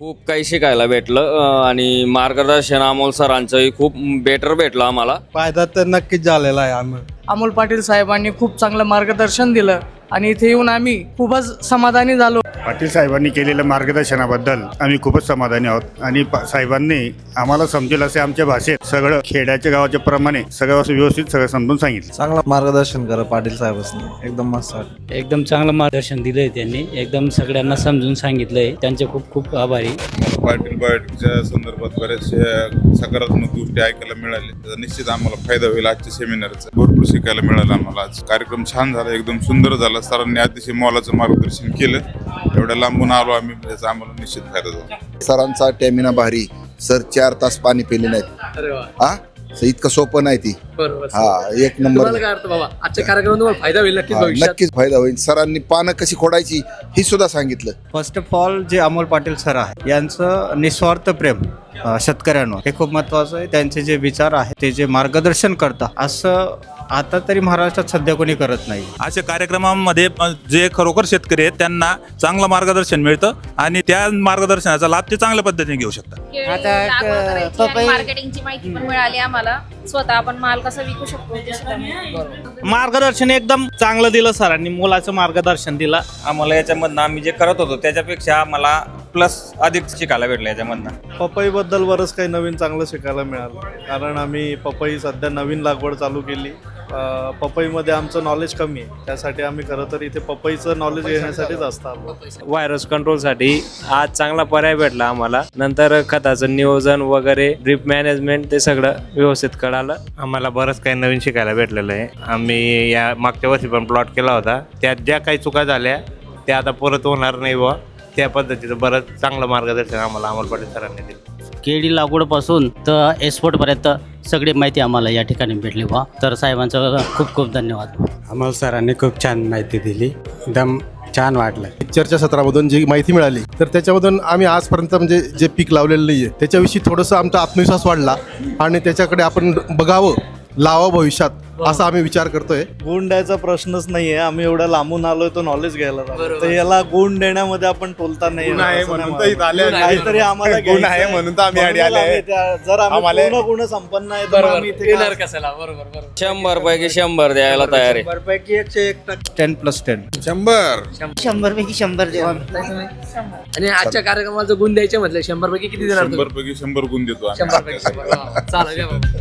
खूप काही शिकायला भेटलं आणि मार्गदर्शन अमोल सरांचंही खूप बेटर भेटलं आम्हाला. फायदा तर नक्कीच झालेला आहे आम्ही अमोल पाटील साहेबांनी खूप चांगलं मार्गदर्शन दिलं. आणि इथे येऊन आम्ही खूपच समाधानी झालो. पाटील साहेबांनी केलेल्या मार्गदर्शनाबद्दल आम्ही खूपच समाधानी आहोत. आणि पा- साहेबांनी आम्हाला समजेल असे आमच्या भाषेत सगळं खेड्याच्या गावाच्या प्रमाणे सगळं असं व्यवस्थित सगळं समजून सांगितलं. चांगलं मार्गदर्शन करा पाटील साहेबांनी एकदम मस्त एकदम चांगलं मार्गदर्शन दिलंय त्यांनी. एकदम सगळ्यांना समजून सांगितलंय. त्यांचे खूप खूप आभारी. पाटील बायोटिकच्या संदर्भात बऱ्याचशा सकारात्मक गोष्टी ऐकायला मिळाल्या त्याचा निश्चित आम्हाला फायदा होईल आजच्या सेमिनारचा भरपूर शिकायला मिळालं आम्हाला आज. कार्यक्रम छान झाला एकदम सुंदर झाला. सरांनी अतिशय मोलाचं मार्गदर्शन केलं. एवढ्या लांबून आलो आम्ही त्याचा आम्हाला निश्चित फायदा झाला. सरांचा टॅमिना भारी. सर चार तास पाणी पिले नाहीत. हा? सर इतकं सोपं नाही ती. हा एक नंबर काय अर्थ बाबा? आजच्या कार्यक्रमात तुम्हाला फायदा होईल नक्कीच हा, भविष्यात. नक्कीच फायदा होईल. सरांनी पानं कशी खोडायची हे सुद्धा सांगितलं. फर्स्ट ऑफ ऑल जे अमोल पाटील सर आहे यांचं निस्वार्थ प्रेम अ, शेतकऱ्यांवर हे खूप महत्वाचं आहे. त्यांचे जे विचार आहेत ते जे मार्गदर्शन करतात असं आता तरी महाराष्ट्रात सध्या कोणी करत नाही. अशा कार्यक्रमामध्ये अ, जे खरोखर शेतकरी आहेत त्यांना चांगलं मार्गदर्शन मिळतं आणि त्या मार्गदर्शनाचा लाभ ते चांगल्या पद्धतीने घेऊ शकतात. केळी आता एक, लागवड करायची आणि पपई- मार्केटिंगची माहिती पण मिळाली आम्हाला. स्वतः आपण माल कसं विकू शकतो ते सुद्धा माहिती. मार्गदर्शन एकदम चांगलं दिलं सरांनी मुलाचं मार्गदर्शन दिलं आम्हाला याच्यामधनं आम्ही जे करत होतो त्याच्यापेक्षा आम्हाला प्लस अधिक शिकायला भेटलं याच्यामधनं. पपईबद्दल बरंच काही नवीन चांगलं शिकायला मिळालं. कारण आम्ही पपई सध्या नवीन लागवड चालू केली. अ, पपईमध्ये आमचं नॉलेज कमी आहे. त्यासाठी आम्ही खरं तर इथे पपईचं नॉलेज घेण्यासाठीच असतं आलो व्हायरस कंट्रोलसाठी आज चांगला पर्याय भेटला आम्हाला. नंतर खताचं नियोजन वगैरे ड्रिप मॅनेजमेंट ते सगळं व्यवस्थित कळालं. आम्हाला बरंच काही नवीन शिकायला भेटलेलं आहे. आम्ही या मागच्या वर्षी पण प्लॉट केला होता. त्यात ज्या काही चुका झाल्या त्या आता परत होणार नाही बुवा. त्या पद्धतीचं बरंच चांगलं मार्गदर्शन आम्हाला अमोल पाटील सरांनी दिलं. केळी लागवडपासून तर एक्सपोर्टपर्यंत सगळी माहिती आम्हाला या ठिकाणी भेटली व्हा तर साहेबांचं खूप खूप धन्यवाद. अमोल सरांनी खूप छान माहिती दिली. एकदम छान वाटलं. चर्चासत्रामधून जी माहिती मिळाली तर त्याच्यामधून आम्ही आजपर्यंत म्हणजे जे पीक लावलेलं नाही आहे त्याच्याविषयी थोडंसं आमचा आत्मविश्वास वाढला आणि त्याच्याकडे आपण बघावं लावावं भविष्यात. असा आम्ही विचार करतोय. गुण द्यायचा प्रश्नच नाहीये. आम्ही एवढ्या लांबून आलोय तो नॉलेज घ्यायला. तर याला गुण देण्यामध्ये आपण टोलता नाही. गुण आहे असं नाही म्हणून तर इथं आले. मला. काहीतरी आम्हाला गुण घ्यायचं आहे म्हणून तर आम्ही आले. त्या- जर आम्ही आम्हाला- पूर्ण गुण संपन्न आहे तर बरोबर. आम्ही इथे येणार काय- कशाला? बरोबर बरोबर. शंभर पैकी शंभर द्यायला तयार. आहे शंभरपैकी एकशे एक टेन प्लस टेन शंभर. शंभर पैकी शंभर. देवा आणि आजच्या कार्यक्रमाला जर गुण द्यायचे म्हटलं शंभर पैकी किती देणार तुम्ही? शंभर पैकी शंभर गुण देतो आम्ही. शंभर पैकी शंभर. वा, वा. चालेल या बाबा.